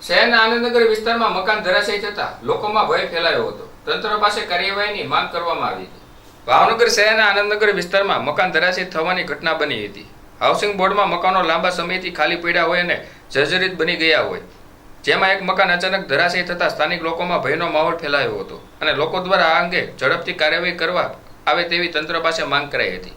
શહેરના આનંદનગર વિસ્તારમાં મકાન ધરાશયી થતા લોકોમાં ભય ફેલાયો હતો. તંત્ર પાસે કાર્યવાહીની માંગ કરવામાં આવી હતી. ભાવનગર શહેરના આનંદનગર વિસ્તારમાં મકાન ધરાશયી થવાની ઘટના બની હતી. હાઉસિંગ બોર્ડમાં મકાનો લાંબા સમયથી ખાલી પડ્યા હોય અને જર્જરિત બની ગયા હોય. જેમાં એક મકાન અચાનક ધરાશયી થતાં સ્થાનિક લોકોમાં ભયનો માહોલ ફેલાયો હતો અને લોકો દ્વારા આ અંગે ઝડપથી કાર્યવાહી કરવા આવે તેવી તંત્ર પાસે માંગ કરાઈ હતી.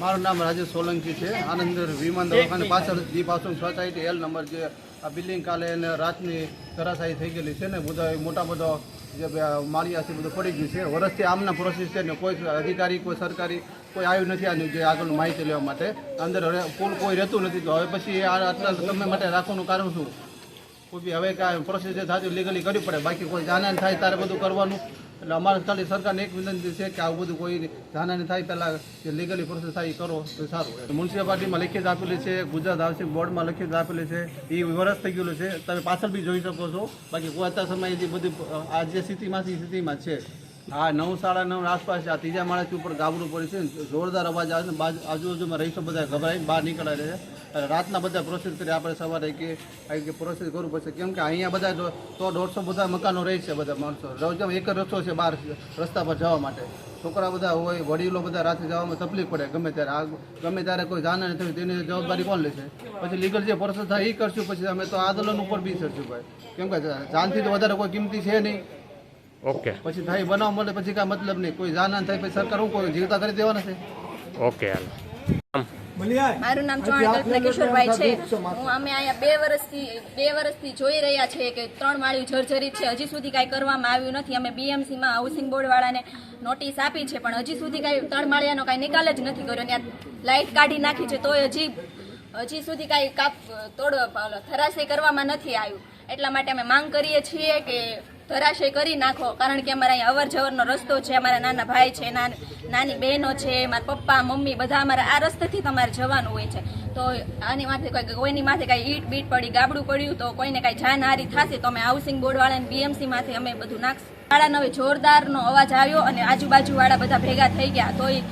મારું નામ રાજેશ સોલંકી છે. આનંદ વિમાન દવાખાને પાછળ Deep housing society L number જે આ બિલ્ડિંગ કાલે એને રાતની ધરાશાયી થઈ ગયેલી છે ને બધા મોટા બધો જે માળિયા છે બધું પડી ગયું છે. વર્ષથી આમના પ્રોસેસ છે ને કોઈ અધિકારી, કોઈ સરકારી, કોઈ આવ્યું નથી આની જે આગળનું માહિતી લેવા માટે. અંદર હવે પુલ કોઈ રહેતું નથી. તો હવે પછી આ આટલા સમય માટે રાખવાનું કારણ શું? કોઈ હવે કાંઈ પ્રોસેસ જે થતી લીગલી કરવી પડે. બાકી કોઈ જાનહાની થાય ત્યારે બધું કરવાનું. એટલે અમારે ખાલી સરકારને એક વિનંતી છે કે આવું બધું કોઈ જાનહાની થાય, પહેલાં જે લીગલી પ્રોસેસ થાય એ કરો, તો સારું મ્યુનિસિપાલિટીમાં લખિત આપેલી છે, ગુજરાત હાઉસિંગ બોર્ડમાં લખિત આપેલી છે, એ વરસ થઈ ગયેલું છે. તમે પાછળ બી જોઈ શકો છો. બાકી કોઈ અત્યાર સમયે જે બધી આ જે સ્થિતિમાં છે સ્થિતિમાં છે આ નવ સાડા નવ આસપાસ આ ત્રીજા માળેથી ઉપર ગાબડું પડ્યું છે જોરદાર અવાજ આવે ને, બાજુ આજુબાજુમાં રહીશો બધા ગભરાઈને બહાર નીકળે છે. અને રાતના બધા પ્રોસેસ કરી આપણે સવારે કે કે પ્રોસેસ કરવું પડશે. કેમ કે અહીંયા બધા સો દોઢસો બધા મકાનો રહે છે બધા માણસો. રોજ એક જ રસ્તો છે બહાર રસ્તા પર જવા માટે. છોકરા બધા હોય, વડીલો બધા રાતે જવામાં તકલીફ પડે, ગમે ત્યારે. આ ગમે ત્યારે કોઈ જાણે નથી તેની જવાબદારી કોણ લેશે પછી લીગલ જે પ્રોસેસ થાય એ કરશું, પછી અમે તો આંદોલન ઉપર બી ચડશું ભાઈ. કેમ કે જાનથી તો વધારે કોઈ કિંમતી છે નહીં. ઓકે. પછી થાય બનાવ મળે પછી કાંઈ મતલબ નહીં. કોઈ જાન થાય પછી સરકાર હું કોઈ જીવતા કરી દેવાના છે. ઓકે હાલ. મારું નામ ચૌહાણ કલ્પના કિશોરભાઈ છે. હું અમે અહીંયા બે વર્ષથી બે વર્ષથી જોઈ રહ્યા છીએ કે ત્રણ માળિયું જર્જરિત છે. હજી સુધી કાંઈ કરવામાં આવ્યું નથી. અમે બીએમસીમાં હાઉસિંગ બોર્ડવાળાને નોટિસ આપી છે પણ હજી સુધી કાંઈ ત્રણ માળિયાનો કાંઈ નિકાલ જ નથી કર્યો. ત્યાં લાઇટ કાઢી નાખી છે તોય હજી હજી સુધી કાંઈ કાપ તોડ થરાશે કરવામાં નથી આવ્યું. એટલા માટે અમે માંગ કરીએ છીએ કે ધરાશય કરી નાખો, કારણ કે અમારા અહીંયા અવર જવરનો રસ્તો છે, અમારા નાના ભાઈ છે, નાન- બહેનો છે, મારા પપ્પા, મમ્મી, બધા અમારા આ રસ્તેથી તમારે જવાનું હોય છે. તો આની માથે કોઈ, કોઈની માથે કાંઈ ઈટ બીટ પડી, ગાબડું પડ્યું, તો કોઈને કાંઈ જાનહારી થશે, તો અમે હાઉસિંગ બોર્ડવાળાને બીએમસીમાંથી અમે બધું નાખશું. શાળાનો હવે જોરદારનો અવાજ આવ્યો અને આજુબાજુવાળા બધા ભેગા થઈ ગયા, તોય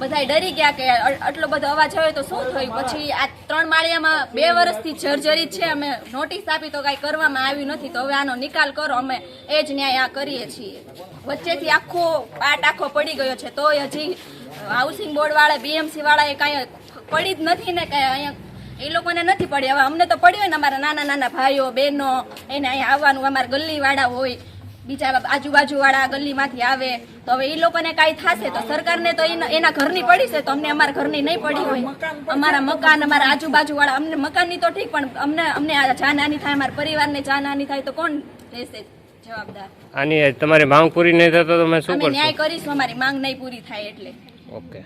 બધા ડરી ગયા કે આટલો બધો અવાજ આવ્યો તો શું થયું? પછી આ ત્રણ માળિયામાં બે વર્ષથી જર્જરિત છે, અમે નોટિસ આપી તો કાંઈ કરવામાં આવ્યું નથી, તો હવે આનો નિકાલ કરો, અમે એ જ ન્યાય આ કરીએ છીએ. વચ્ચેથી આખો પાટ આખો પડી ગયો છે, તોય હજી હાઉસિંગ બોર્ડ વાળા બીએમસી એ કાંઈ પડી જ નથી ને કાંઈ અહીંયા એ લોકોને નથી પડી. હવે અમને તો પડ્યો ને અમારા નાના નાના ભાઈઓ, બહેનો, એને અહીંયા આવવાનું અમારા ગલ્લીવાળા હોય બીજા આજુબાજુ વાળા ગલીમાંથી આવે તો હવે એ લોકોને કાંઈ થશે તો સરકારને તો એના ઘરની પડી છે તો અમને અમારા ઘરની નહીં પડી હોય. અમારા મકાન અમારા આજુબાજુ વાળા અમને મકાનની તો ઠીક પણ અમને અમને આ જાનહાની થાય અમારા પરિવારને જાનહાની થાય તો કોણ રહેશે જવાબદાર? આની તમારી માંગ પૂરી નહીં થતો તો અમે શું ન્યાય કરીશું અમારી માંગ નહીં પૂરી થાય એટલે. ઓકે.